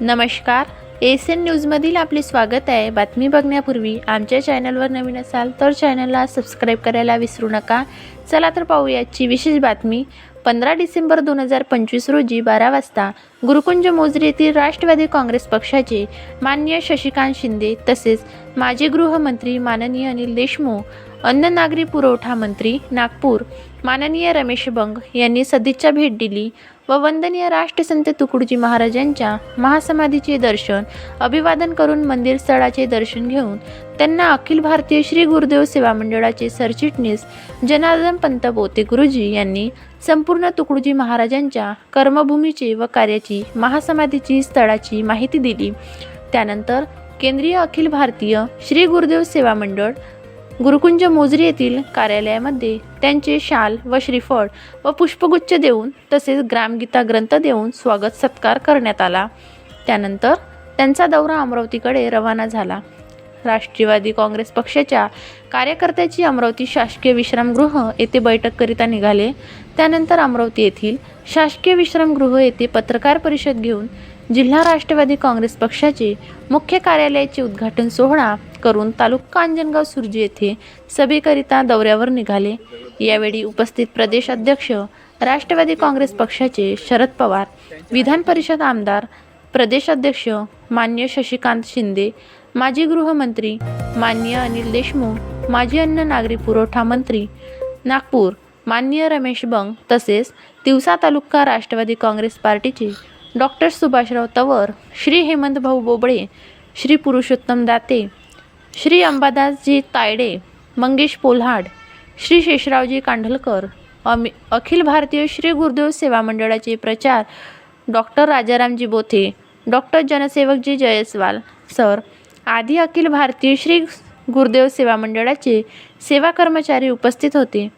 नमस्कार. एशियन न्यूजमधील आपले स्वागत आहे. बातमी बघण्यापूर्वी आमच्या चॅनलवर नवीन असाल तर चॅनलला सबस्क्राईब करायला विसरू नका. चला तर पाहूयाची विशेष बातमी. पंधरा डिसेंबर दोन हजार पंचवीस रोजी बारा वाजता गुरुकुंज मोजरी येथील राष्ट्रवादी काँग्रेस पक्षाचे माननीय शशिकांत शिंदे तसेच माजी गृहमंत्री माननीय अनिल देशमुख अन्न नागरी पुरवठा मंत्री नागपूर माननीय रमेश बंग यांनी सदिच्छा भेट दिली. व वंदनीय राष्ट्रसंत तुकडोजी महाराजांच्या महासमाधीचे दर्शन अभिवादन करून मंदिर स्थळाचे दर्शन घेऊन त्यांना अखिल भारतीय श्री गुरुदेव सेवा मंडळाचे सरचिटणीस जनार्दन पंत बोते गुरुजी यांनी संपूर्ण तुकडोजी महाराजांच्या कर्मभूमीचे व कार्याची महासमाधीची स्थळाची माहिती दिली. त्यानंतर केंद्रीय अखिल भारतीय श्री गुरुदेव सेवा मंडळ गुरुकुंज मोजरी येथील कार्यालयामध्ये त्यांचे शाल व श्रीफळ व पुष्पगुच्छ देऊन तसेच ग्रामगीता ग्रंथ देऊन स्वागत सत्कार करण्यात आला. त्यानंतर त्यांचा दौरा अमरावतीकडे रवाना झाला. राष्ट्रवादी काँग्रेस पक्षाच्या कार्यकर्त्याची अमरावती शासकीय विश्रामगृह येथे बैठक करिता निघाले. त्यानंतर अमरावती येथील शासकीय विश्रामगृह येथे पत्रकार परिषद घेऊन जिल्हा राष्ट्रवादी काँग्रेस पक्षाचे मुख्य कार्यालयाचे उद्घाटन सोहळा करून तालुका अंजनगाव सुर्जी येथे सभेकरिता दौऱ्यावर निघाले. यावेळी उपस्थित प्रदेश अध्यक्ष राष्ट्रवादी काँग्रेस पक्षाचे शरद पवार विधान परिषद आमदार प्रदेश अध्यक्ष मान्य शशिकांत शिंदे माजी गृहमंत्री मान्य अनिल देशमुख माजी अन्न नागरी पुरवठा मंत्री नागपूर माननीय रमेश बंग तसेच तिवसा तालुका राष्ट्रवादी काँग्रेस पार्टीचे डॉक्टर सुभाषराव तवर श्री हेमंत भाऊ बोबळे श्री पुरुषोत्तम दाते श्री अंबादासजी तायडे मंगेश पोल्हाड श्री शेषरावजी कांढलकर अमि अखिल भारतीय श्री गुरुदेव सेवा मंडळाचे प्रचार डॉक्टर राजारामजी बोथे डॉक्टर जनसेवकजी जयस्वाल सर आदी अखिल भारतीय श्री गुरुदेव सेवा मंडळाचे सेवा कर्मचारी उपस्थित होते.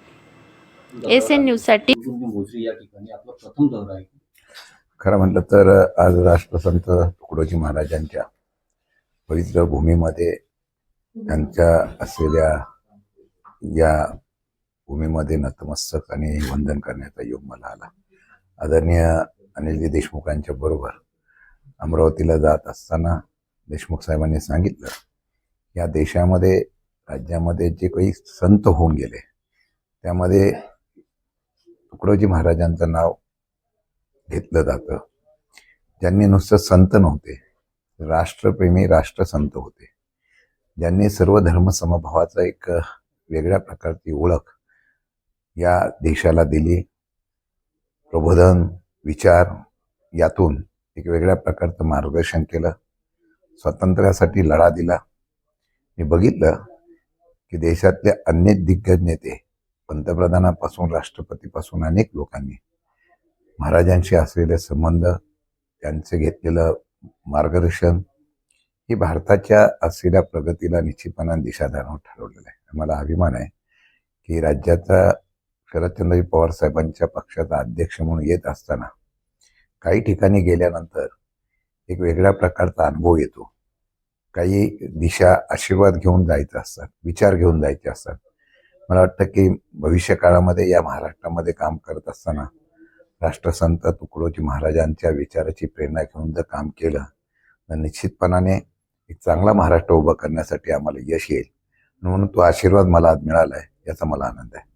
एस एन न्यूजसाठी गुरुकुंज मोजरी या ठिकाणी आपला प्रथम दौरा आहे. खरं म्हटलं तर आज राष्ट्रसंत तुकडोजी महाराजांच्या पवित्र भूमीमध्ये त्यांच्या असलेल्या या भूमीमध्ये नतमस्तक आणि वंदन करण्याचा योग मला आला. आदरणीय अनिलजी देशमुखांच्या बरोबर अमरावतीला जात असताना देशमुख साहेबांनी सांगितलं या देशामध्ये राज्यामध्ये जे काही संत होऊन गेले त्यामध्ये तुकडोजी महाराजांचं नाव घेतलं जातं. ज्यांनी नुसतं संत नव्हते राष्ट्रप्रेमी राष्ट्रसंत होते. ज्यांनी सर्व धर्मसमभावाचा एक वेगळ्या प्रकारची ओळख या देशाला दिली. प्रबोधन विचार यातून एक वेगळ्या प्रकारचं मार्गदर्शन केलं. स्वातंत्र्यासाठी लढा दिला. मी बघितलं की देशातले अनेक दिग्गज नेते पंतप्रधानापासून राष्ट्रपतीपासून अनेक लोकांनी महाराजांशी असलेले संबंध त्यांचे घेतलेलं मार्गदर्शन ही भारताच्या असलेल्या प्रगतीला निश्चितपणाने दिशादार ठरवलेलं आहे. मला अभिमान आहे की राज्याचा शरदचंद्रजी पवार साहेबांच्या पक्षाचा अध्यक्ष म्हणून येत असताना काही ठिकाणी गेल्यानंतर एक वेगळ्या प्रकारचा अनुभव येतो. काही दिशा आशीर्वाद घेऊन जायचं असतात विचार घेऊन जायचे असतात. मला वाटतं की भविष्य काळामध्ये या महाराष्ट्रामध्ये काम करत असताना राष्ट्रसंत तुकडोजी महाराजांच्या विचाराची प्रेरणा घेऊन जर काम केलं तर निश्चितपणाने एक चांगला महाराष्ट्र उभा करण्यासाठी आम्हाला यश येईल. म्हणून तो आशीर्वाद मला आज मिळाला आहे याचा मला आनंद आहे.